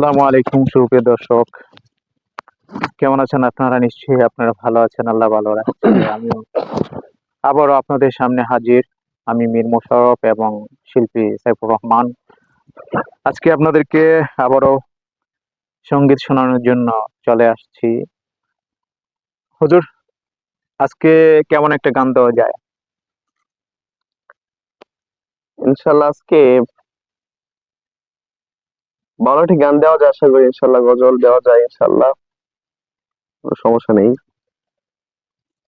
আসসালামু আলাইকুম, সুপ্রিয় দর্শক। কেমন আছেন আপনারা? নিশ্চয়ই আপনারা ভালো আছেন, আল্লাহ ভালো আমি আবারও আপনাদের সামনে হাজির। আমি মীর মোশাররফ এবং শিল্পী সাইফুর রহমান। আজকে আপনাদেরকে আবারও সংগীত শোনানোর জন্য চলে আসছি। হুজুর, আজকে কেমন একটা গান দেওয়া যায়? ইনশাল্লাহ আজকে ঠিক গান দেওয়া যায়, আশা করি ইনশাল্লাহ গজল দেওয়া যায়, ইনশাল্লাহ। কোনো সমস্যা নেই।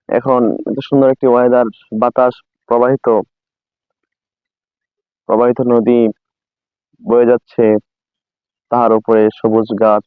এখন এত সুন্দর একটি ওয়েদার বাতাস প্রবাহিত প্রবাহিত নদী বয়ে যাচ্ছে, তার উপরে সবুজ গাছ।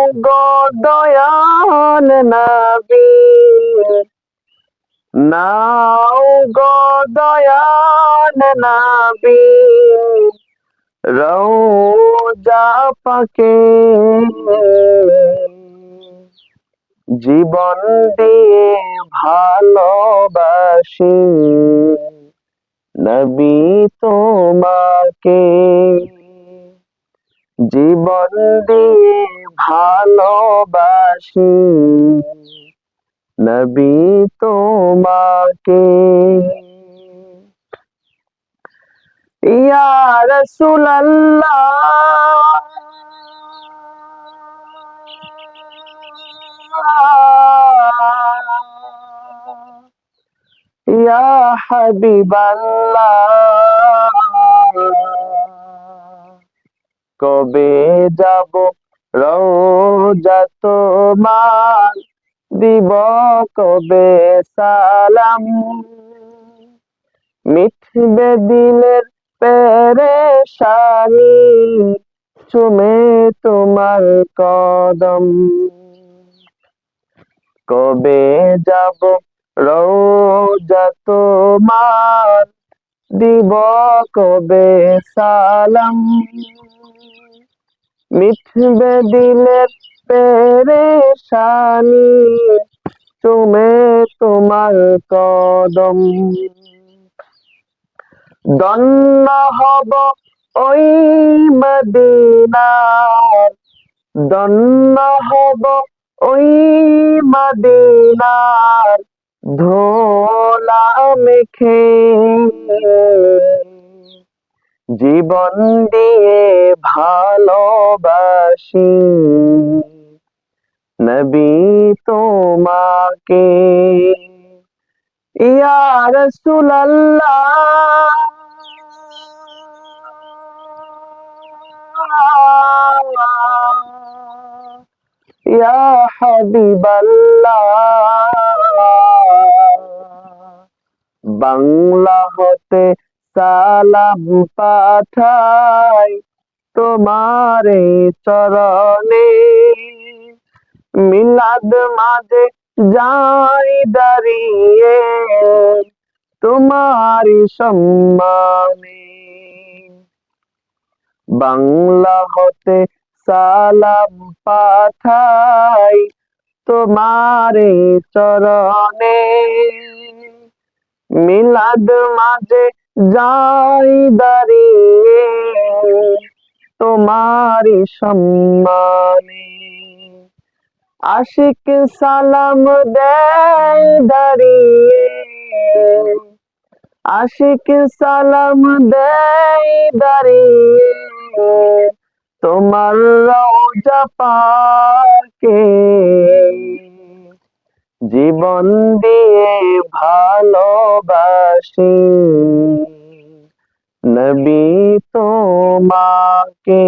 গো দয়াল নবী। নাও গো দয়াল নবী। রওজা পাকে। জীবন দিয়ে ভালোবাসি। নবী তোমাকে। জীবন দিয়ে ভালোবাসি। নবী তোমাকে। ইয়া রাসূলুল্লাহ। ইয়া হাবিবাল্লাহ। কবে যাব? রোজা তোমার দিব কবে সালাম? মিঠবে দিলের পেরেশানি, চুমে তোমার কদম। কবে যাব? রোজা তোমার দিব কবে সালাম? মিঠবে দিলের পেরেশানি, তুমি তোমার কদম। দন্ন হব ওই মদিনার দন্ন হব ওই মদিনার, ধোলা মেখে। জীবন দিয়ে ভালোবাসি। নবী তোমাকে। ইয়া রাসূলুল্লাহ। ইয়া হাবিবাল্লাহ। বাংলা হতে সালাম পাঠাই তোমারে চরণে। মিলাদ মাঝে যাই দাঁড়িয়ে তোমারি সম্মানে। বাংলা হতে সালাম পাঠাই তোমারে চরণে। মিলাদ মাঝে যাই দাঁড়িয়ে তোমারি সম্মানে। আশিক সালাম দেয় দাঁড়িয়ে। আশিক সালাম দেয় দাঁড়িয়ে। তোমার রওজা পাকে জীবন দিয়ে ভালোবাসি। নবী তোমাকে